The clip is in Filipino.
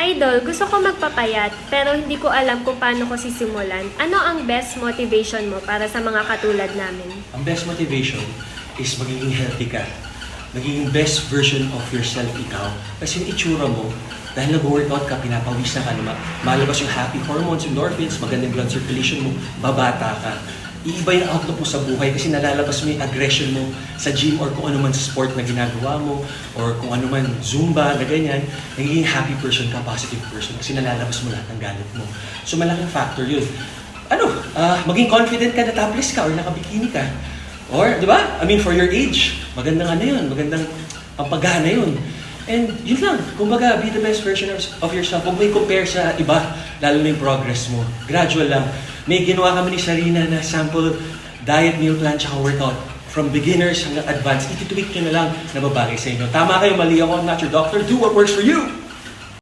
Idol, gusto ko magpapayat pero hindi ko alam kung paano ko sisimulan. Ano ang best motivation mo para sa mga katulad namin? Ang best motivation is magiging healthy ka. Magiging best version of yourself ikaw. Kasi yung itsura mo, dahil nag-workout ka, pinapawis na ka, luma- malabas yung happy hormones, endorphins, magandang blood circulation mo, babata ka. Iiba yung outlook mo sa buhay kasi nalalabas mo yung aggression mo sa gym or kung ano man sport na ginagawa mo or kung ano man zumba na ganyan, nagiging happy person ka, positive person kasi nalalabas mo lahat ng galit mo. So malaking factor yun. Ano, ah, maging confident ka na topless ka or nakabikini ka. Or, di ba? I mean, for your age, magandang ano yun, magandang pampagana yun. And yun lang, kumbaga, be the best version of, yourself. Huwag mo i-compare sa iba, lalo na yung progress mo. Gradual lang. May ginawa kami ni Sarina na sample diet, meal plan, tsaka workout. From beginners hanggang advanced, ititweak nyo na lang na babagay sa inyo. Tama kayo, mali ako, I'm not your doctor. Do what works for you!